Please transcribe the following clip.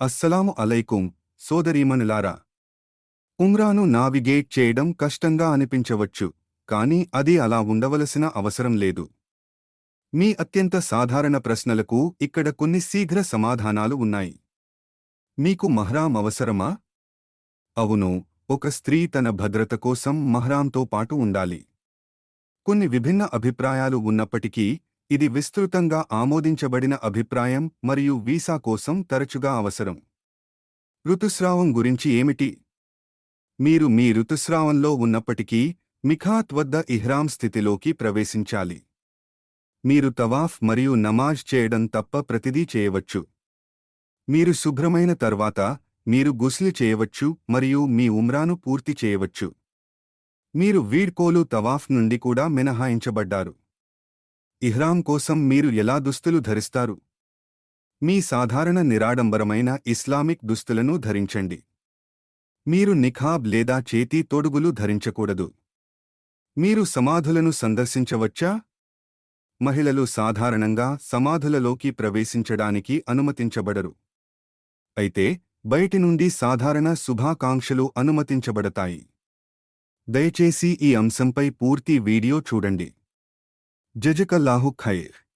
అస్సలాము అలైకుం సోదరీమణులారా ఉమ్రాను నావిగేట్ చేయడం కష్టంగా అనిపించవచ్చు కానీ అది అలా ఉండవలసిన అవసరం లేదు. మీ అత్యంత సాధారణ ప్రశ్నలకు ఇక్కడ కొన్ని శీఘ్ర సమాధానాలు ఉన్నాయి. మీకు మహ్రాం అవసరమా? అవును ఒక స్త్రీ తన భద్రత కోసం మహ్రాంతో పాటు ఉండాలి. కొన్ని విభిన్న అభిప్రాయాలు ఉన్నప్పటికీ ఇది విస్తృతంగా ఆమోదించబడిన అభిప్రాయం మరియు వీసా కోసం తరచుగా అవసరం. ఋతుస్రావం గురించి ఏమిటి? మీరు మీ ఋతుస్రావంలో ఉన్నప్పటికీ మిఖాత్ వద్ద ఇహ్రాం స్థితిలోకి ప్రవేశించాలి. మీరు తవాఫ్ మరియు నమాజ్ చేయడం తప్ప ప్రతిదీ చేయవచ్చు. మీరు శుభ్రమైన తర్వాత మీరు గుస్లు చేయవచ్చు మరియు మీ ఉమ్రాను పూర్తి చేయవచ్చు. మీరు వీడ్కోలు తవాఫ్ నుండి కూడా మినహాయించబడ్డారు. ఇహ్రాం కోసం మీరు ఎలా దుస్తులు ధరిస్తారు? మీ సాధారణ నిరాడంబరమైన ఇస్లామిక్ దుస్తులను ధరించండి. మీరు నిఖాబ్ లేదా చేతి తొడుగులు ధరించకూడదు. మీరు సమాధులను సందర్శించవచ్చా? మహిళలు సాధారణంగా సమాధులలోకి ప్రవేశించడానికి అనుమతించబడరు. అయితే బయటి నుండి సాధారణ శుభాకాంక్షలు అనుమతించబడతాయి. దయచేసి ఈ అంశంపై పూర్తి వీడియో చూడండి. जजकल्लाहु खैर